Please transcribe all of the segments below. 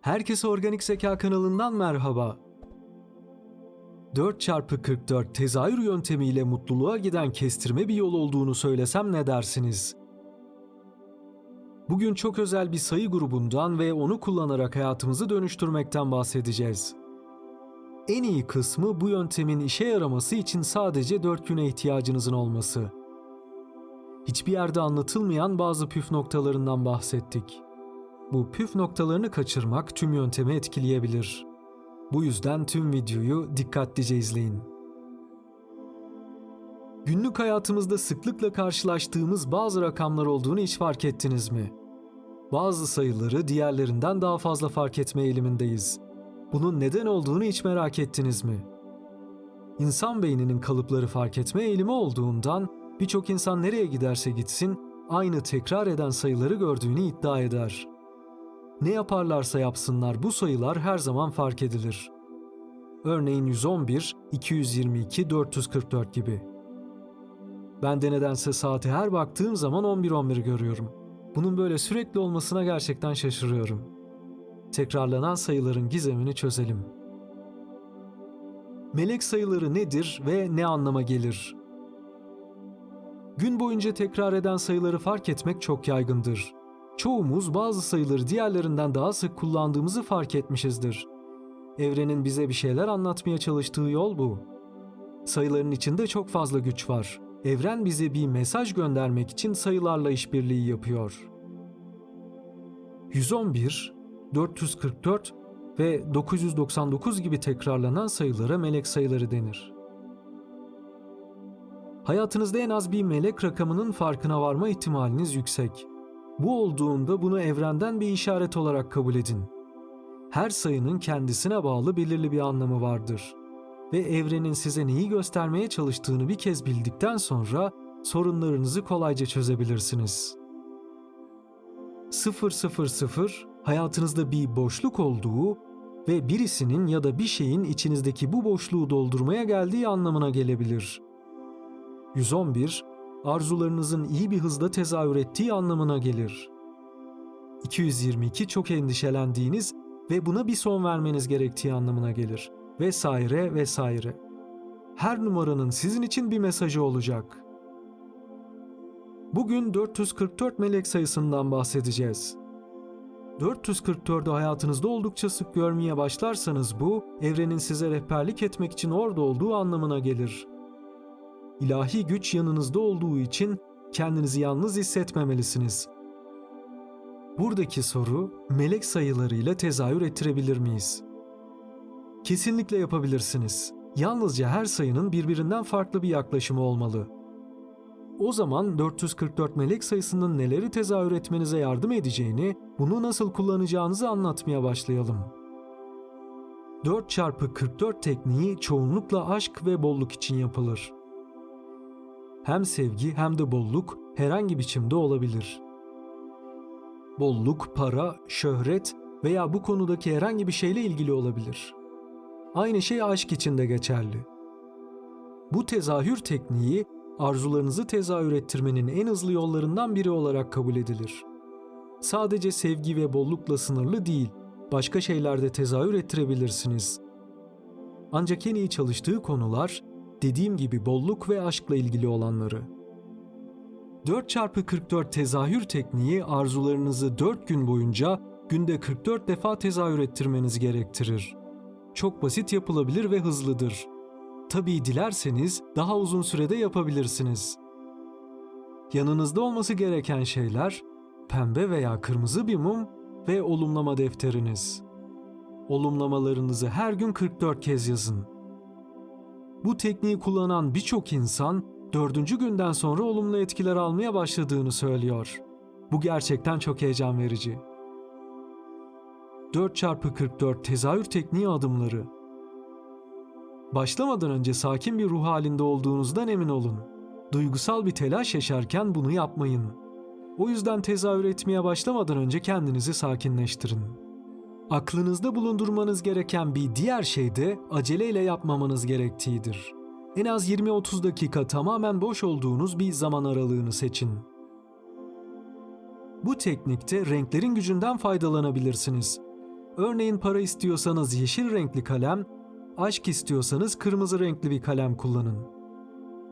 Herkese Organik Zeka kanalından merhaba. 4 çarpı 44 tezahür yöntemiyle mutluluğa giden kestirme bir yol olduğunu söylesem ne dersiniz? Bugün çok özel bir sayı grubundan ve onu kullanarak hayatımızı dönüştürmekten bahsedeceğiz. En iyi kısmı bu yöntemin işe yaraması için sadece 4 güne ihtiyacınızın olması. Hiçbir yerde anlatılmayan bazı püf noktalarından bahsettik. Bu püf noktalarını kaçırmak tüm yöntemi etkileyebilir. Bu yüzden tüm videoyu dikkatlice izleyin. Günlük hayatımızda sıklıkla karşılaştığımız bazı rakamlar olduğunu hiç fark ettiniz mi? Bazı sayıları diğerlerinden daha fazla fark etme eğilimindeyiz. Bunun neden olduğunu hiç merak ettiniz mi? İnsan beyninin kalıpları fark etme eğilimi olduğundan birçok insan nereye giderse gitsin aynı tekrar eden sayıları gördüğünü iddia eder. Ne yaparlarsa yapsınlar bu sayılar her zaman fark edilir. Örneğin 111, 222, 444 gibi. Ben de nedense saate her baktığım zaman 11-11 görüyorum. Bunun böyle sürekli olmasına gerçekten şaşırıyorum. Tekrarlanan sayıların gizemini çözelim. Melek sayıları nedir ve ne anlama gelir? Gün boyunca tekrar eden sayıları fark etmek çok yaygındır. Çoğumuz bazı sayıları diğerlerinden daha sık kullandığımızı fark etmişizdir. Evrenin bize bir şeyler anlatmaya çalıştığı yol bu. Sayıların içinde çok fazla güç var. Evren bize bir mesaj göndermek için sayılarla işbirliği yapıyor. 111, 444 ve 999 gibi tekrarlanan sayılara melek sayıları denir. Hayatınızda en az bir melek rakamının farkına varma ihtimaliniz yüksek. Bu olduğunda bunu evrenden bir işaret olarak kabul edin. Her sayının kendisine bağlı belirli bir anlamı vardır. Ve evrenin size neyi göstermeye çalıştığını bir kez bildikten sonra sorunlarınızı kolayca çözebilirsiniz. 000 hayatınızda bir boşluk olduğu ve birisinin ya da bir şeyin içinizdeki bu boşluğu doldurmaya geldiği anlamına gelebilir. 111 arzularınızın iyi bir hızda tezahür ettiği anlamına gelir. 222 çok endişelendiğiniz ve buna bir son vermeniz gerektiği anlamına gelir. Vesaire vesaire. Her numaranın sizin için bir mesajı olacak. Bugün 444 melek sayısından bahsedeceğiz. 444'ü hayatınızda oldukça sık görmeye başlarsanız bu, evrenin size rehberlik etmek için orada olduğu anlamına gelir. İlahi güç yanınızda olduğu için kendinizi yalnız hissetmemelisiniz. Buradaki soru melek sayılarıyla tezahür ettirebilir miyiz? Kesinlikle yapabilirsiniz. Yalnızca her sayının birbirinden farklı bir yaklaşımı olmalı. O zaman 444 melek sayısının neleri tezahür etmenize yardım edeceğini, bunu nasıl kullanacağınızı anlatmaya başlayalım. 4 çarpı 44 tekniği çoğunlukla aşk ve bolluk için yapılır hem sevgi hem de bolluk herhangi biçimde olabilir. Bolluk, para, şöhret veya bu konudaki herhangi bir şeyle ilgili olabilir. Aynı şey aşk için de geçerli. Bu tezahür tekniği arzularınızı tezahür ettirmenin en hızlı yollarından biri olarak kabul edilir. Sadece sevgi ve bollukla sınırlı değil, başka şeylerde tezahür ettirebilirsiniz. Ancak en iyi çalıştığı konular dediğim gibi bolluk ve aşkla ilgili olanları. 4x44 tezahür tekniği arzularınızı 4 gün boyunca günde 44 defa tezahür ettirmeniz gerektirir. Çok basit yapılabilir ve hızlıdır. Tabii dilerseniz daha uzun sürede yapabilirsiniz. Yanınızda olması gereken şeyler pembe veya kırmızı bir mum ve olumlama defteriniz. Olumlamalarınızı her gün 44 kez yazın. Bu tekniği kullanan birçok insan dördüncü günden sonra olumlu etkiler almaya başladığını söylüyor. Bu gerçekten çok heyecan verici. 4x44 tezahür tekniği adımları Başlamadan önce sakin bir ruh halinde olduğunuzdan emin olun. Duygusal bir telaş yaşarken bunu yapmayın. O yüzden tezahür etmeye başlamadan önce kendinizi sakinleştirin. Aklınızda bulundurmanız gereken bir diğer şey de aceleyle yapmamanız gerektiğidir. En az 20-30 dakika tamamen boş olduğunuz bir zaman aralığını seçin. Bu teknikte renklerin gücünden faydalanabilirsiniz. Örneğin para istiyorsanız yeşil renkli kalem, aşk istiyorsanız kırmızı renkli bir kalem kullanın.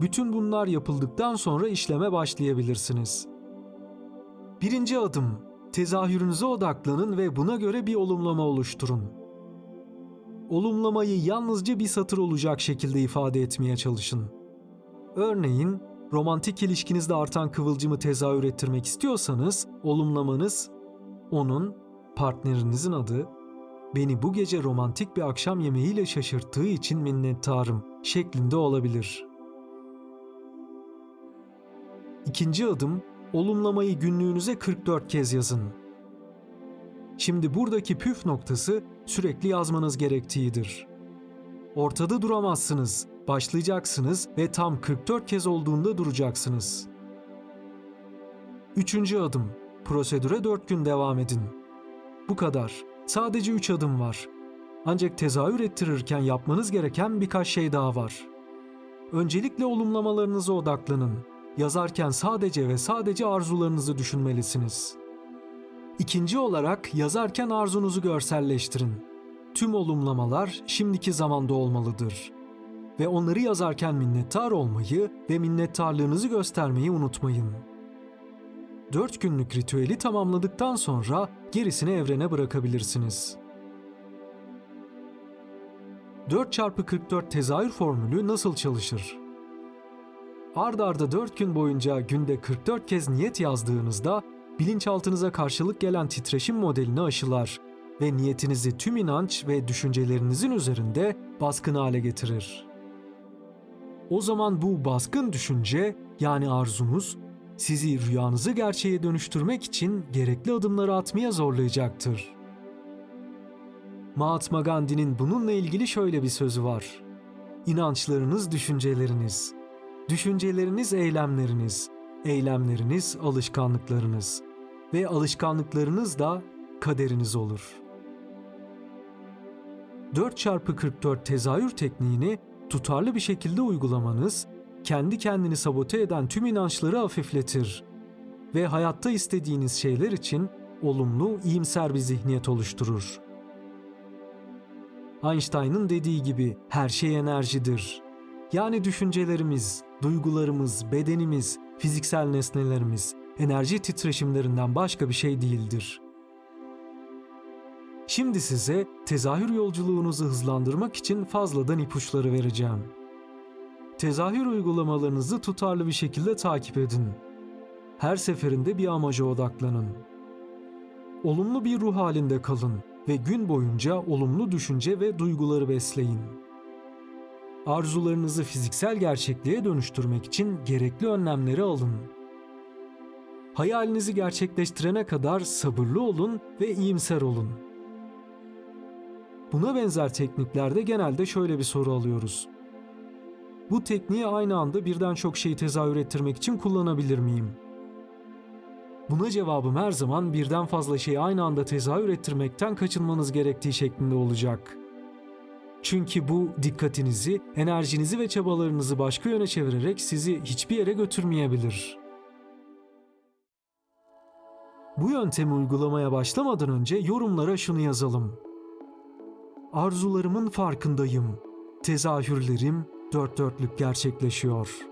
Bütün bunlar yapıldıktan sonra işleme başlayabilirsiniz. Birinci adım, tezahürünüze odaklanın ve buna göre bir olumlama oluşturun. Olumlamayı yalnızca bir satır olacak şekilde ifade etmeye çalışın. Örneğin, romantik ilişkinizde artan kıvılcımı tezahür ettirmek istiyorsanız, olumlamanız onun, partnerinizin adı, beni bu gece romantik bir akşam yemeğiyle şaşırttığı için minnettarım şeklinde olabilir. İkinci adım, olumlamayı günlüğünüze 44 kez yazın. Şimdi buradaki püf noktası sürekli yazmanız gerektiğidir. Ortada duramazsınız, başlayacaksınız ve tam 44 kez olduğunda duracaksınız. Üçüncü adım, prosedüre 4 gün devam edin. Bu kadar. Sadece 3 adım var. Ancak tezahür ettirirken yapmanız gereken birkaç şey daha var. Öncelikle olumlamalarınıza odaklanın. Yazarken sadece ve sadece arzularınızı düşünmelisiniz. İkinci olarak yazarken arzunuzu görselleştirin. Tüm olumlamalar şimdiki zamanda olmalıdır. Ve onları yazarken minnettar olmayı ve minnettarlığınızı göstermeyi unutmayın. 4 günlük ritüeli tamamladıktan sonra gerisini evrene bırakabilirsiniz. 4x44 tezahür formülü nasıl çalışır? Ard arda 4 gün boyunca günde 44 kez niyet yazdığınızda bilinçaltınıza karşılık gelen titreşim modelini aşılar ve niyetinizi tüm inanç ve düşüncelerinizin üzerinde baskın hale getirir. O zaman bu baskın düşünce yani arzunuz sizi rüyanızı gerçeğe dönüştürmek için gerekli adımları atmaya zorlayacaktır. Mahatma Gandhi'nin bununla ilgili şöyle bir sözü var. İnançlarınız düşünceleriniz, düşünceleriniz eylemleriniz, eylemleriniz alışkanlıklarınız ve alışkanlıklarınız da kaderiniz olur. 4x44 tezahür tekniğini tutarlı bir şekilde uygulamanız kendi kendini sabote eden tüm inançları hafifletir ve hayatta istediğiniz şeyler için olumlu, iyimser bir zihniyet oluşturur. Einstein'ın dediği gibi her şey enerjidir. Yani düşüncelerimiz, duygularımız, bedenimiz, fiziksel nesnelerimiz enerji titreşimlerinden başka bir şey değildir. Şimdi size tezahür yolculuğunuzu hızlandırmak için fazladan ipuçları vereceğim. Tezahür uygulamalarınızı tutarlı bir şekilde takip edin. Her seferinde bir amaca odaklanın. Olumlu bir ruh halinde kalın ve gün boyunca olumlu düşünce ve duyguları besleyin. Arzularınızı fiziksel gerçekliğe dönüştürmek için gerekli önlemleri alın. Hayalinizi gerçekleştirene kadar sabırlı olun ve iyimser olun. Buna benzer tekniklerde genelde şöyle bir soru alıyoruz. Bu tekniği aynı anda birden çok şeyi tezahür ettirmek için kullanabilir miyim? Buna cevabım her zaman birden fazla şeyi aynı anda tezahür ettirmekten kaçınmanız gerektiği şeklinde olacak. Çünkü bu dikkatinizi, enerjinizi ve çabalarınızı başka yöne çevirerek sizi hiçbir yere götürmeyebilir. Bu yöntemi uygulamaya başlamadan önce yorumlara şunu yazalım. Arzularımın farkındayım. Tezahürlerim dört dörtlük gerçekleşiyor.''